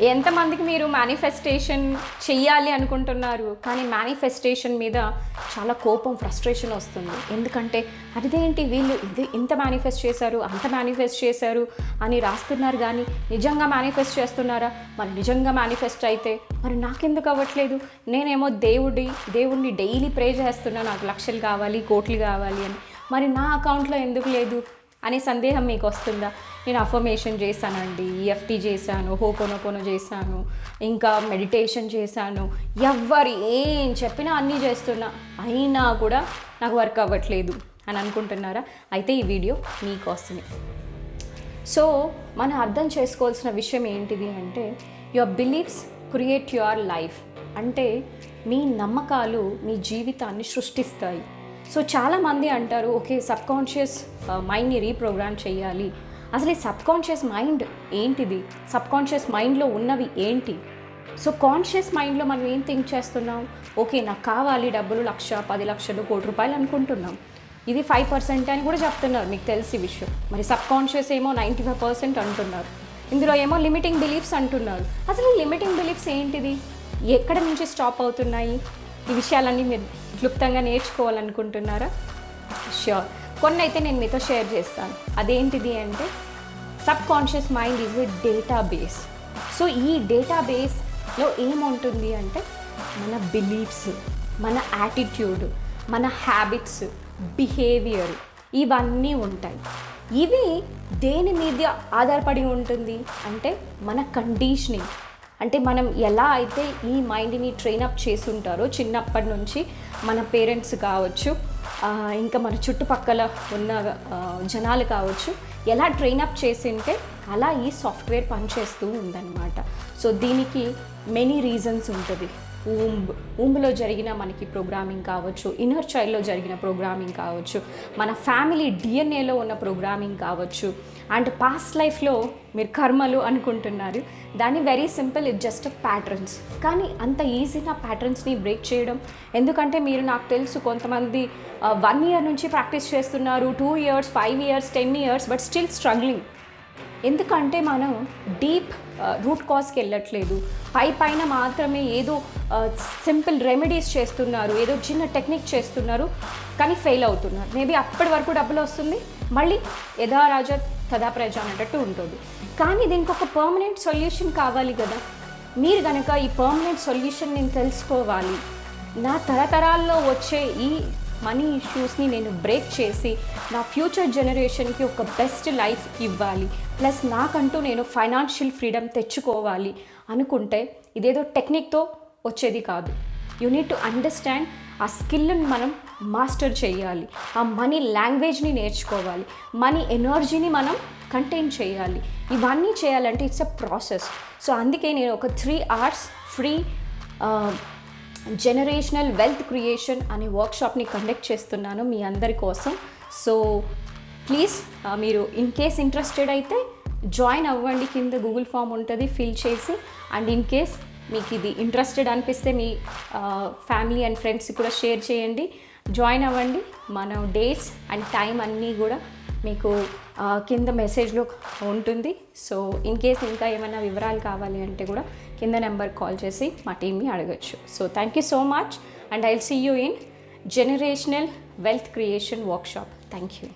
ఎంతమందికి మీరు మేనిఫెస్టేషన్ చెయ్యాలి అనుకుంటున్నారు? కానీ మేనిఫెస్టేషన్ మీద చాలా కోపం ఫ్రస్ట్రేషన్ వస్తుంది. ఎందుకంటే అదేంటి వీళ్ళు ఇది ఇంత మేనిఫెస్ట్ చేశారు అంత మేనిఫెస్ట్ చేశారు అని రాస్తున్నారు కానీ నిజంగా మేనిఫెస్ట్ చేస్తున్నారా? మరి నిజంగా మేనిఫెస్ట్ అయితే మరి నాకెందుకు అవ్వట్లేదు? నేనేమో దేవుడి దేవుడిని డైలీ ప్రే చేస్తున్నా నాకు లక్షలు కావాలి కోట్లు కావాలి అని. మరి నా అకౌంట్లో ఎందుకు లేదు? అనే సందేహం మీకు వస్తుందా? నేను అఫర్మేషన్ చేశానండి ఈఎఫ్టీ చేశాను హోపోనోపోనో చేశాను ఇంకా మెడిటేషన్ చేశాను. ఎవ్వరు ఏం చెప్పినా అన్నీ చేస్తున్నా. అయినా కూడా నాకు వర్క్ అవ్వట్లేదు అని అనుకుంటున్నారా? అయితే ఈ వీడియో మీకోసమే సో మనం అర్థం చేసుకోవాల్సిన విషయం ఏంటిది అంటే your beliefs create your life అంటే మీ నమ్మకాలు మీ జీవితాన్ని సృష్టిస్తాయి. సో చాలామంది అంటారు ఓకే సబ్ కాన్షియస్ మైండ్ని రీప్రోగ్రామ్ చేయాలి. అసలు ఈ సబ్ కాన్షియస్ మైండ్ ఏంటిది? సబ్ కాన్షియస్ మైండ్లో ఉన్నవి ఏంటి? సో కాన్షియస్ మైండ్లో మనం ఏం థింక్ చేస్తున్నాం? ఓకే నాకు కావాలి డబ్బులు లక్ష పది లక్షలు కోటి రూపాయలు అనుకుంటున్నాం. ఇది ఫైవ్ పర్సెంట్ అని కూడా చెప్తున్నారు మీకు తెలిసి విషయం. మరి సబ్ కాన్షియస్ ఏమో నైంటీ ఫైవ్ పర్సెంట్ అంటున్నారు. ఇందులో ఏమో లిమిటింగ్ బిలీఫ్స్ అంటున్నారు. అసలు ఈ లిమిటింగ్ బిలీఫ్స్ ఏంటిది? ఎక్కడ నుంచి స్టాప్ అవుతున్నాయి? ఈ విషయాలన్నీ మీరు క్లుప్తంగా నేర్చుకోవాలనుకుంటున్నారా? ష్యూర్ కొన్ని అయితే నేను మీతో షేర్ చేస్తాను. అదేంటిది అంటే subconscious mind is a database so ఈ డేటా బేస్లో ఏముంటుంది అంటే మన బిలీఫ్స్ మన యాటిట్యూడ్ మన హ్యాబిట్స్ బిహేవియర్ ఇవన్నీ ఉంటాయి. ఇవి దేని మీద ఆధారపడి ఉంటుంది అంటే మన కండిషనింగ్. అంటే మనం ఎలా అయితే ఈ మైండ్ని ట్రైనప్ చేసి ఉంటారో చిన్నప్పటి నుంచి మన పేరెంట్స్ కావచ్చు ఇంకా మన చుట్టుపక్కల ఉన్న జనాలు కావచ్చు ఎలా ట్రైనప్ చేసింటే అలా ఈ సాఫ్ట్వేర్ పనిచేస్తూ ఉందన్నమాట. సో దీనికి మెనీ రీజన్స్ ఉంటుంది. ఊంబ్ ఊంబ్లో జరిగిన మనకి ప్రోగ్రామింగ్ కావచ్చు ఇన్నర్ చైల్డ్లో జరిగిన ప్రోగ్రామింగ్ కావచ్చు మన ఫ్యామిలీ డిఎన్ఏలో ఉన్న ప్రోగ్రామింగ్ కావచ్చు అండ్ పాస్ట్ లైఫ్లో మీరు కర్మలు అనుకుంటున్నారు. దాన్ని very simple it just patterns కానీ అంత ఈజీగా ప్యాటర్న్స్ని బ్రేక్ చేయడం ఎందుకంటే మీరు నాకు తెలుసు కొంతమంది uh, వన్ ఇయర్ నుంచి ప్రాక్టీస్ చేస్తున్నారు two years five years ten years but still struggling ఎందుకంటే మనం డీప్ రూట్ కాజ్కి వెళ్ళట్లేదు. పై పైన మాత్రమే ఏదో సింపుల్ రెమెడీస్ చేస్తున్నారు ఏదో చిన్న టెక్నిక్ చేస్తున్నారు కానీ ఫెయిల్ అవుతున్నారు. మేబీ అప్పటి వరకు డబ్బులు వస్తుంది మళ్ళీ యథారాజ రాజా తదా ప్రజ ఉంటుంది. కానీ దీనికి ఒక పర్మనెంట్ సొల్యూషన్ కావాలి కదా. మీరు కనుక ఈ పర్మనెంట్ సొల్యూషన్ నేను తెలుసుకోవాలి. నా తరతరాల్లో వచ్చే ఈ మనీ ఇష్యూస్ని నేను బ్రేక్ చేసి నా ఫ్యూచర్ జనరేషన్కి ఒక బెస్ట్ లైఫ్ ఇవ్వాలి. ప్లస్ నాకంటూ నేను ఫైనాన్షియల్ ఫ్రీడమ్ తెచ్చుకోవాలి అనుకుంటే ఇదేదో టెక్నిక్తో వచ్చేది కాదు. యూ నీడ్ టు అండర్స్టాండ్ ఆ స్కిల్ని మనం మాస్టర్ చేయాలి. ఆ మనీ లాంగ్వేజ్ని నేర్చుకోవాలి. మనీ ఎనర్జీని మనం కంటైన్ చేయాలి. ఇవన్నీ చేయాలంటే ఇట్స్ అ ప్రాసెస్ సో అందుకే నేను ఒక three hours free generational wealth creation అనే వర్క్షాప్ని కండక్ట్ చేస్తున్నాను మీ అందరి కోసం. సో ప్లీజ్ uh, మీరు ఇన్ కేస్ ఇంట్రెస్టెడ్ అయితే జాయిన్ అవ్వండి. కింద గూగుల్ ఫామ్ ఉంటుంది ఫిల్ చేసి. అండ్ ఇన్ కేస్ మీకు ఇది ఇంట్రెస్టెడ్ అనిపిస్తే మీ ఫ్యామిలీ అండ్ ఫ్రెండ్స్ కూడా షేర్ చేయండి. జాయిన్ అవ్వండి. మన డేట్స్ అండ్ టైం అన్నీ కూడా మీకు కింద మెసేజ్లో ఉంటుంది. సో ఇన్ కేస్ ఇంకా ఏమైనా వివరాలు కావాలి అంటే కూడా కింద నెంబర్ కాల్ చేసి మా టీమ్ని అడగచ్చు. So thank you so much and I see you in generational wealth creation workshop thank you